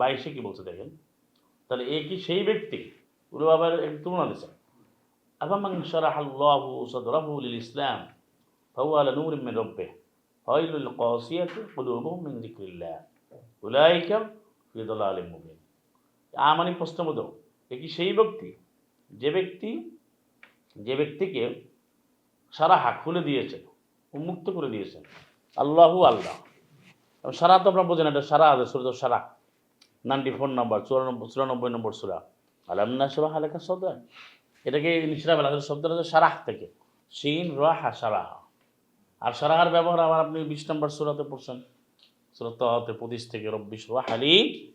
বাইশে কি বলছে দেখেন? তাহলে এ কি সেই ব্যক্তি? উনি আবার তুলনা দিচ্ছেন আবামান শারাহ আল্লাহু সাদরাহু লিল ইসলাম ফাহুয়া আলা নূরিন মিন রাব্বিহ ফাওয়াইলুল কাসিয়াতি কুলুবুহুম মিন যিকরিল্লাহ, উলাইকা ফি দালালিম মুবিন। আমানি প্রশ্নবোধক এ কি সেই ব্যক্তি? যে ব্যক্তি, যে ব্যক্তিকে সারা হাত খুলে দিয়েছেন, উন্মুক্ত করে দিয়েছেন। আল্লাহু আল্লাহ। সারা তো আপনার বোঝেন এটা সারা আছে সুরত সারা। নাইনটি ফোর নম্বর চুরানব্বই চুরানব্বই নম্বর সুরা। আলামনা সুরা হালেখা শব্দ এটাকে নিশ্চয় বলা হয় শব্দটা হচ্ছে সারাহ থেকে। সিন রাহা, সারাহা। আর সারাহার ব্যবহার আবার আপনি বিশ নম্বর সুরাতে পড়ছেন। সুরত পঁচিশ থেকে রব্বিশ হালি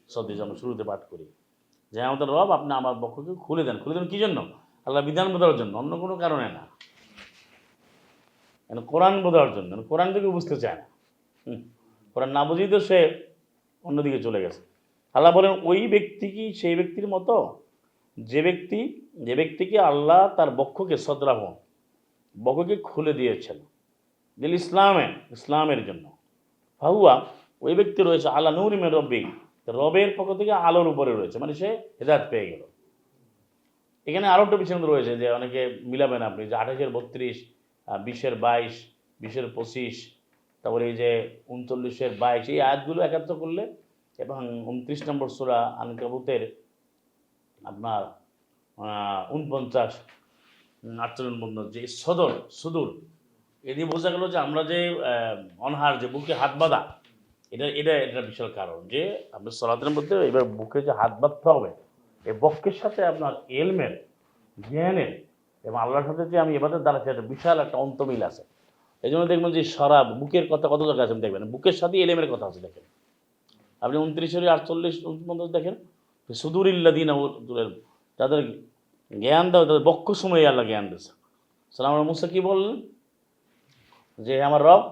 সদ্য আমরা শুরুতে পাঠ করি। যে আমাদের রব আপনি আমার পক্ষকে খুলে দেন। খুলে দেন কী জন্য? আল্লাহ বিধান বোঝার জন্য, অন্য কোনো কারণে না। মানে কোরআন বোঝার জন্য? কোরআন থেকে বুঝতে চায় না। কোরআন না বুঝেই তো সে অন্যদিকে চলে গেছে। আল্লাহ বলেন, ওই ব্যক্তি কি সেই ব্যক্তির মতো? যে ব্যক্তি, যে ব্যক্তিকে আল্লাহ তার বক্ষকে সদরাহ বক্ষকে খুলে দিয়েছেন, দিল ইসলামে ইসলামের জন্য। ফাহুয়া, ওই ব্যক্তি রয়েছে, আল্লাহ নৌরিমে রব্বি রবের পক্ষ থেকে আলোর উপরে রয়েছে মানে সে হেদায়ত পেয়ে গেল। এখানে আরও একটা বিষয় রয়েছে যে অনেকে মিলাবেন আপনি, যে আঠাশের বত্রিশ বিশের বাইশ, বিশের পঁচিশ, তারপরে এই যে উনচল্লিশের বাইশ, এই আয়াতগুলো একাত্র করলে এবং উনত্রিশ নম্বর সুরা আনকাবুতের আপনার উনপঞ্চাশ আটচল্লিশ উনপঞ্চাশ যে সদর, সুদূর এদিকে বোঝা গেল যে আমরা যে অনহার, যে বুকে হাত বাঁধা, এটা এটা এটা বিশাল কারণ যে আপনার সলাতের মধ্যে এবার বুকে যে হাত বাঁধতে হবে এই বক্ষের সাথে আপনার এলমের, জ্ঞানের এবং আল্লাহর সাথে যে আমি এবারে দাঁড়াচ্ছি একটা বিশাল একটা অন্তমিল আছে। এই জন্য দেখবেন যে শরাব বুকের কথা কত জায়গায় আছে দেখবেন? বুকের সাথে এলেমের কথা আছে দেখেন। আপনি উনত্রিশের আটচল্লিশ উনপঞ্চাশ দেখেন? সুদূর ইল্লাদিন তাদের জ্ঞান দেওয়া তাদের বক্ষ সময়ে আল্লাহ জ্ঞান দিয়েছে। সালাম মুসা, কি বললেন? যে আমার রব,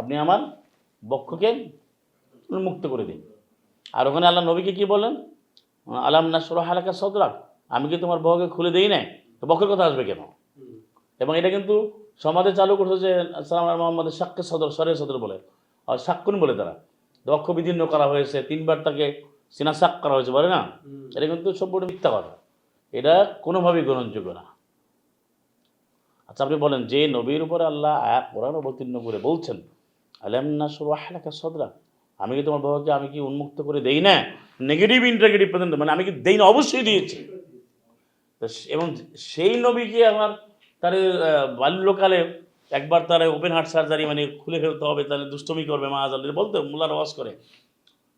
আপনি আমার বক্ষকে মুক্ত করে দিন। আর ওখানে আল্লাহ নবীকে কি বলেন আলাম না সুরা হালাকা সদরাক, আমি কি তোমার বহকে খুলে দিই নাই? তো বক্ষের কথা আসবে কেন? এবং এটা কিন্তু সমাজে চালু করছে যে সালাম মোহাম্মদের সাক্কে সদর সরে সদর বলে। আর সাক্ষুন বলে তারা। দক্ষ বিদীর্ণ করা হয়েছে তিনবার তাকে সিনা সাক করা হয়েছে বলে না? এটা কিন্তু সম্পূর্ণ মিথ্যা কথা। এটা কোনোভাবেই গ্রহণযোগ্য না। আচ্ছা আপনি বলেন যে নবীর উপরে আল্লাহ আয়াত কোরআন অবতীর্ণ করে বলছেন আলামনা সুরাহালাকা সদরা? আমি কি তোমার বাবাকে আমি কি উন্মুক্ত করে দেই না? নেগেটিভ ইন্টারগেটিভ পর্যন্ত মানে আমি কি দেই না? অবশ্যই দিয়েছি। এবং সেই নবীকে আমার তার বাল্যকালে একবার তার ওপেন হার্ট সার্জারি মানে খুলে ফেলতে হবে, তাহলে দুষ্টমি করবে মা আজাল বলতো মোল্লার আওয়াজ করে।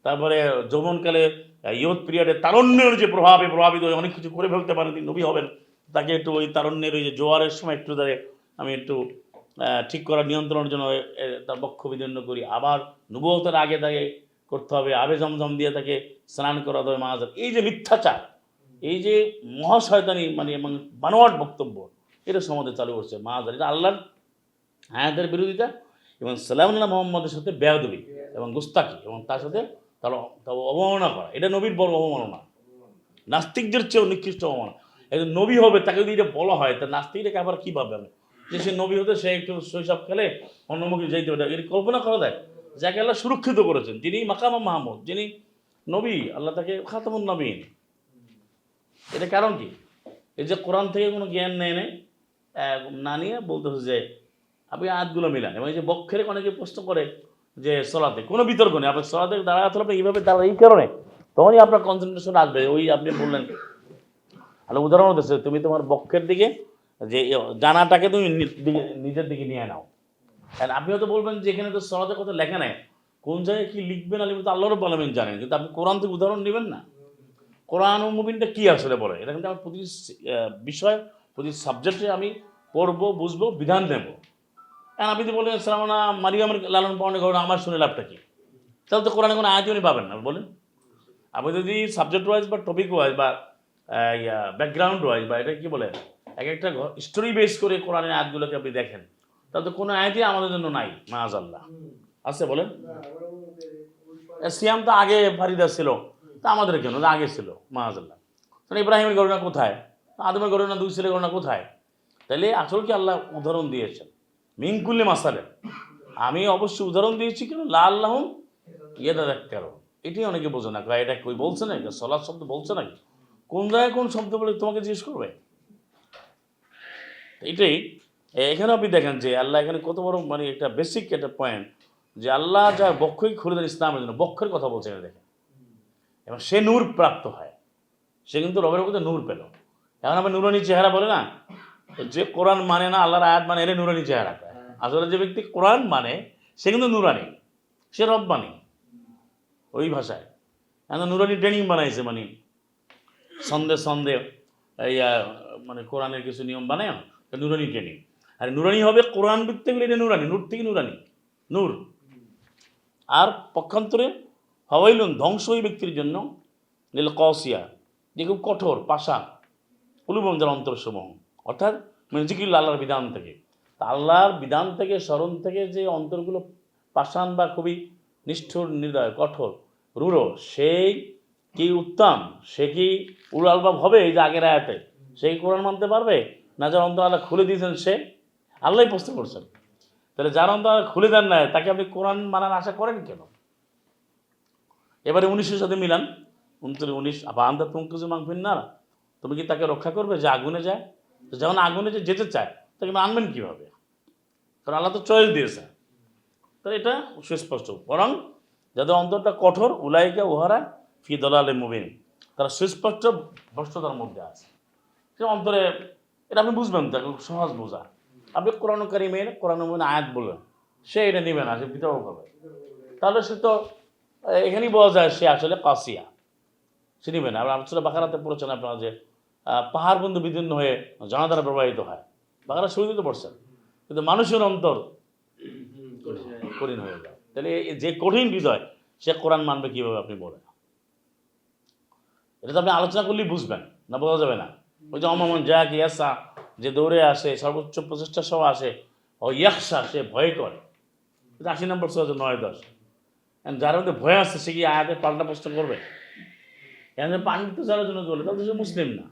তারপরে যৌবনকালে ইয়ত পিরিয়ডে তারণ্যের যে প্রভাবে প্রভাবিত হয়ে অনেক কিছু করে ফেলতে পারেন তিনি, নবী হবেন। তাকে একটু ওই তারণ্যের ওই যে জোয়ারের সময় একটু তাদের আমি একটু ঠিক করার নিয়ন্ত্রণের জন্য তার বক্ষ বিদীর্ণ করি। আবার নবুয়তের আগে তাকে করতে হবে, আবে জমজম দিয়ে তাকে স্নান করাতে হবে মাহাজার এই যে মিথ্যাচার এই যে মহাশয়তানি মানে এবং বানোয়াট বক্তব্য, এটা সমাজে চালু করছে মাহাজার এটা আল্লাহর হায়াতের বিরোধিতা এবং সালামুল্লাহ মোহাম্মদের সাথে বেয়াদবি এবং গুস্তাকি এবং তার সাথে তার অবমাননা করা। এটা নবীর বড় অবমাননা। নাস্তিকদের চেয়েও নিকৃষ্ট অবমাননা। একজন নবী হবে, তাকে যদি এটা বলা হয়, তা নাস্তিকটাকে আবার কী ভাববে আমি যে সে নবী হতে, সে একটু শৈশব খেলে অন্যমুখী যাইতে পারে। এর কল্পনা করা যায়, যাকে আল্লাহ সুরক্ষিত করেছেন। যিনি মাকামা মাহমুদ, যিনি নবী, আল্লাহ তাকে খাতামুন নবীন। এটা কারণ কি? এই যে কোরআন থেকে কোনো জ্ঞান নেয় নেই না নিয়ে বলতে হচ্ছে যে আপনি আয়াতগুলো মিলান এবং এই যে বক্ষের অনেকে প্রশ্ন করে যে সলাতে, কোনো বিতর্ক নেই আপনার সলাতে দাঁড়াতে হবে এইভাবে দাঁড়া এই কারণে তখনই আপনার কনসেন্ট্রেশন আসবে। ওই আপনি বললেন আলো উদাহরণ হতেছে তুমি তোমার বক্ষের দিকে যে জানাটাকে তুমি নিজের দিকে নিয়ে নাও। আর আপনি হয়তো বলবেন যে এখানে তো সলাতের কথা লেখা নেই। কোন জায়গায় কি লিখবেন আলিম তো আল্লাহর বলবেন জানেন, কিন্তু আপনি কোরআন থেকে উদাহরণ নেবেন না। কোরআন ও মুবিনটা কী আসলে বলে? এটা কিন্তু আমার প্রতি বিষয় প্রতি সাবজেক্টে আমি পড়ব বুঝব বিধান দেবো। কারণ আপনি যদি বলেন সালামনা মারিয়ামের লালন পালনের ঘটনা আমার শুনে লাভটা কি? তাহলে তো কোরআনে কোনো আয়াতই উনি পাবেন না বলেন। আপনি যদি সাবজেক্ট ওয়াইজ বা টপিক ওয়াইজ বা ব্যাকগ্রাউন্ড ওয়াইজ বা এটা কি বলে এক একটা স্টোরি বেস করে কোরআনের আয়াতগুলোকে আপনি দেখেন তাহলে তো কোনো আয়াতই আমাদের জন্য নাই মাজ আল্লাহ আছে বলেন? সিয়াম তো আগে ফারিদা ছিল। তা আমাদের কেন? আগে ছিল মাজ আল্লাহ তাহলে ইব্রাহিমের ঘটনা কোথায়? আদমের ঘটনা, দুই ছেলের ঘটনা কোথায়? তাহলে আসল কি আল্লাহ উদাহরণ দিয়েছেন? মিঙ্কুল্লি মাসালে আমি অবশ্যই উদাহরণ দিয়েছি কেন? লাল লাহম ইয়েদা কারও এটাই অনেকে বোঝে না। এটা কই বলছে নাকি? সলার শব্দ বলছে নাকি? কোন জায়গায় কোন শব্দ বলে তোমাকে জিজ্ঞেস করবে? এটাই। এখানে আপনি দেখেন যে আল্লাহ এখানে কত বড় মানে একটা বেসিক একটা পয়েন্ট যে আল্লাহ যা বক্ষই খুলে দেন ইসলামের জন্য, বক্ষের কথা বলছে এখানে। দেখেন এবং সে নূর প্রাপ্ত হয়। সে কিন্তু রবের মধ্যে নূর পেল। এখন আমরা নুরানি চেহারা বলে না যে কোরআন মানে না আল্লাহর আয়াত মানে এলে নুরানি চেহারা পায় আসলে যে ব্যক্তি কোরআন মানে সে কিন্তু নুরানি। সে রব্বানি ওই ভাষায়। এখন নুরানি ট্রেনিং বানাইছে মানে সন্দেহ সন্দেহ এই মানে কোরআনের কিছু নিয়ম বানায় নুরানি ট্রেনিং। আর নুরানি হবে কোরআন ভিত্তিক এটা নুরানি নূর থেকে নুরানি নূর। আর পক্ষান্তরে হওয়াইলুন ধ্বংস ওই ব্যক্তির জন্য নীল কসিয়া যে খুব কঠোর পাশা কুলুবম যার অন্তরসমূহ। অর্থাৎ জিকির আল্লাহর বিধান থেকে। আল্লাহর বিধান থেকে, স্মরণ থেকে যে অন্তরগুলো পাষাণ বা খুবই নিষ্ঠুর, নির্দয়, কঠোর, রূঢ়, সেই কি উত্তম? সে কি উল আলবাব হবে এই যে আগের আয়াতে? সেই কোরআন মানতে পারবে? না যার অন্তর আল্লাহ খুলে দিয়েছেন সে? আল্লাহই প্রশ্ন করছেন। তাহলে যার অন্তর খুলে দেন না তাকে আপনি কোরআন মানার আশা করেন কেন? এবারে উনিশের সাথে মিলান। উনত্রিশ, উনিশ, আবার আন্দা কিছু মাংফিন না? তুমি কি তাকে রক্ষা করবে যে আগুনে যায়? যখন আগুনে যে যেতে চায়, তাকে আনবেন কীভাবে? কারণ আল্লাহ তো চয়েস দিয়েছে। তাহলে এটা সুস্পষ্ট। বরং যাদের অন্তরটা কঠোর, উলাইকা, উহারা, ফি দলালে মুবিন, তারা সুস্পষ্ট ভ্রষ্টতার মধ্যে আছে। সে অন্তরে, এটা আপনি বুঝবেন তাকে সহজ বোঝা। আপনি কোরআন কারিমের, কোরআন আয়াত বললেন, সে এটা নেবে না, সে বিতর্ক তাহলে সে তো এখানেই বোঝা যায় সে আসলে কাসিয়া। সে নেবে না। আবার আলোচনা বাকারাতে পড়েছেন আপনারা যে পাহাড় বন্ধু বিদীর্ণ হয়ে জনাধারা প্রবাহিত হয়। বাকারা শুরুতে পড়ছেন। কিন্তু মানুষের অন্তর কঠিন হয়ে যায়। তাহলে যে কঠিন হৃদয় সে কোরআন মানবে কীভাবে আপনি বলেন? এটা তো আপনি আলোচনা করলেই বুঝবেন, না বোঝা যাবে না? ওই যে অমামন যা কি ইয়াসা যে দৌড়ে আসে, সর্বোচ্চ প্রচেষ্টা সহ আসে, ও ইয়াকসা সে ভয় করে। আশি নম্বর ছিল নয় দশ। যার মধ্যে ভয় আছে সে কি আয়াতের পাল্টা প্রশ্ন করবে? এখন পাণ্ডিত্য যারা জন্য চলে সে মুসলিম না।